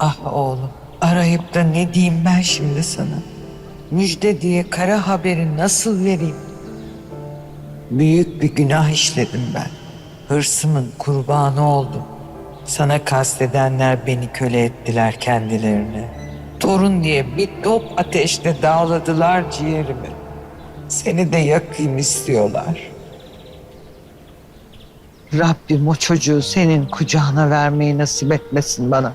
Ah oğlum, arayıp da ne diyeyim ben şimdi sana? Müjde diye kara haberi nasıl vereyim? Büyük bir günah işledim ben. Hırsımın kurbanı oldum. Sana kastedenler beni köle ettiler kendilerine. Torun diye bir top ateşte dağladılar ciğerimi. Seni de yakayım istiyorlar. Rabbim o çocuğu senin kucağına vermeyi nasip etmesin bana.